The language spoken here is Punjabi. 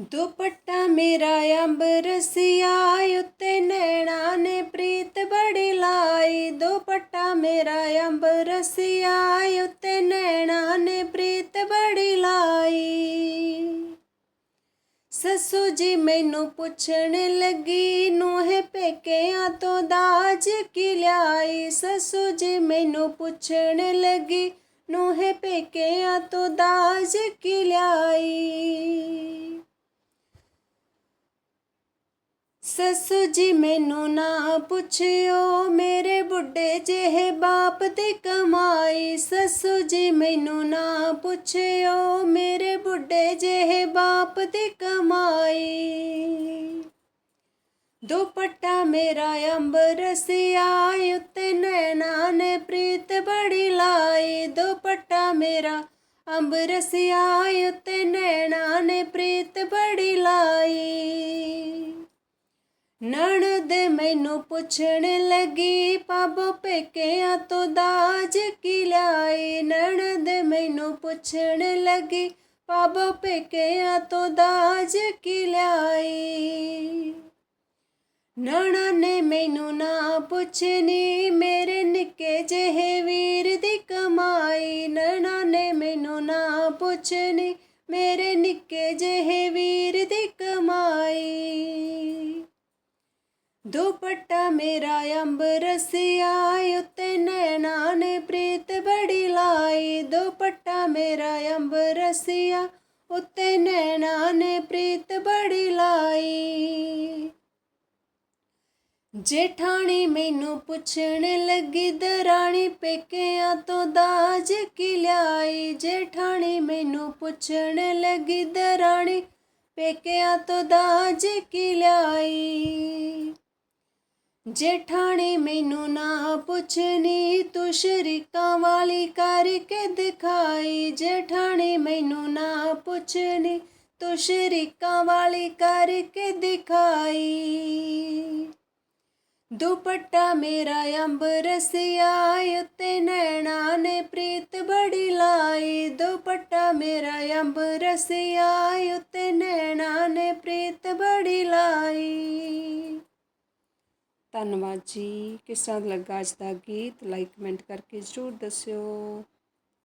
ਦੁਪੱਟਾ ਮੇਰਾ ਅੰਬ ਰਸੀਆ ਉੱਤੇ ਨੈਣਾ ਨੇ ਪ੍ਰੀਤ ਬੜੀ ਲਾਈ। ਦੁਪੱਟਾ ਮੇਰਾ ਅੰਬ ਰਸੀਆ ਉੱਤੇ ਨੈਣਾ ਨੇ ਪ੍ਰੀਤ ਬੜੀ ਲਾਈ। ਸੱਸੂ ਜੀ ਮੈਨੂੰ ਪੁੱਛਣ ਲੱਗੀ, ਨੂੰਹ ਪੇਕਿਆਂ ਤੋਂ ਦਾਜ ਕੀ ਲਿਆਈ? ਸੱਸੂ ਜੀ ਮੈਨੂੰ ਪੁੱਛਣ ਲੱਗੀ, ਨੂੰਹ ਪੇਕਿਆਂ ਤੋਂ ਦਾਜ ਕੀ ਲਿਆਈ? ਸੱਸੂ ਜੀ, ਮੈਨੂੰ ਨਾ ਪੁੱਛਿਓ, ਮੇਰੇ ਬੁੱਢੇ ਜਿਹੇ ਬਾਪ ਦੀ ਕਮਾਈ। ਸੱਸੂ ਜੀ, ਮੈਨੂੰ ਨਾ ਪੁੱਛਿਓ, ਮੇਰੇ ਬੁੱਢੇ ਜਿਹੇ ਬਾਪ ਦੀ ਕਮਾਈ। ਦੁਪੱਟਾ ਮੇਰਾ ਅੰਬ ਰਸਿਆ ਉੱਤੇ ਨੈਣਾ ਨੇ ਪ੍ਰੀਤ ਬੜੀ ਲਾਈ। ਦੁਪੱਟਾ ਮੇਰਾ ਅੰਬ ਰਸਿਆ ਉੱਤੇ ਨੈਣਾ ਨੇ ਪ੍ਰੀਤ ਬੜੀ ਲਾਈ। ਨਣਦ ਮੈਨੂੰ ਪੁੱਛਣ ਲੱਗੀ, ਪਾਬੋ ਪੇਕਿਆਂ ਤੋਂ ਦਾਜ ਕੀ ਲਿਆਈ ਨਣਦ ਮੈਨੂੰ ਪੁੱਛਣ ਲੱਗੀ, ਪਾਬੋ ਪੇਕਿਆਂ ਤੋਂ ਦਾਜ ਕੀ ਲਿਆਈ ਨਣਾ ਨੇ ਮੈਨੂੰ ਨਾ ਪੁੱਛਣੀ, ਮੇਰੇ ਨਿੱਕੇ ਜਿਹੇ ਵੀਰ ਦੀ ਕਮਾਈ। ਨਣਾ ਨੇ ਮੈਨੂੰ ਨਾ ਪੁੱਛਣੀ, ਮੇਰੇ ਨਿੱਕੇ ਜਿਹੇ ਦੁਪੱਟਾ ਮੇਰਾ ਅੰਬ ਰਸਿਆ ਉੱਤੇ ਨੈਣਾ ਨੇ ਪ੍ਰੀਤ ਬੜੀ ਲਾਈ। ਦੁਪੱਟਾ ਮੇਰਾ ਅੰਬ ਰਸਿਆ ਉੱਤੇ ਨੈਣਾ ਨੇ ਪ੍ਰੀਤ ਬੜੀ ਲਾਈ। ਜੇਠਾਣੀ ਮੈਨੂੰ ਪੁੱਛਣ ਲੱਗੀ, ਦਰਾਣੀ ਪੇਕਿਆਂ ਤੋਂ ਦਾਜ ਕੀ ਲਿਆਈ? ਜੇਠਾਣੀ ਮੈਨੂੰ ਪੁੱਛਣ ਲੱਗੀ, ਦਰਾਣੀ ਪੇਕਿਆਂ ਤੋਂ ਦਾਜ ਕੀ ਲਿਆਈ? ਜੇਠਾਣੀ ਮੈਨੂੰ ਨਾ ਪੁੱਛਣੀ ਤੂੰ ਸ਼ਰੀਕਾਂ ਵਾਲੀ ਕਰਕੇ ਦਿਖਾਈ। ਜੇਠਾਣੀ ਮੈਨੂੰ ਨਾ ਪੁੱਛਣੀ ਤੂੰ ਸ਼ਰੀਕਾਂ ਵਾਲੀ ਕਰਕੇ ਦਿਖਾਈ। ਦੁਪੱਟਾ ਮੇਰਾ ਅੰਬ ਰਸਿਆ ਉੱਤੇ ਨੈਣਾ ਨੇ ਪ੍ਰੀਤ ਬੜੀ ਲਾਈ। ਦੁਪੱਟਾ ਮੇਰਾ ਅੰਬ ਰਸਿਆ ਉੱਤੇ ਨੈਣਾ ਨੇ ਪ੍ਰੀਤ ਬੜੀ ਲਾਈ। ਧੰਨਵਾਦ ਜੀ। ਕਿਸ ਤਰ੍ਹਾਂ ਲੱਗਾ ਅੱਜ ਦਾ ਗੀਤ? ਲਾਈਕ ਕਮੈਂਟ ਕਰਕੇ ਜ਼ਰੂਰ ਦੱਸਿਓ।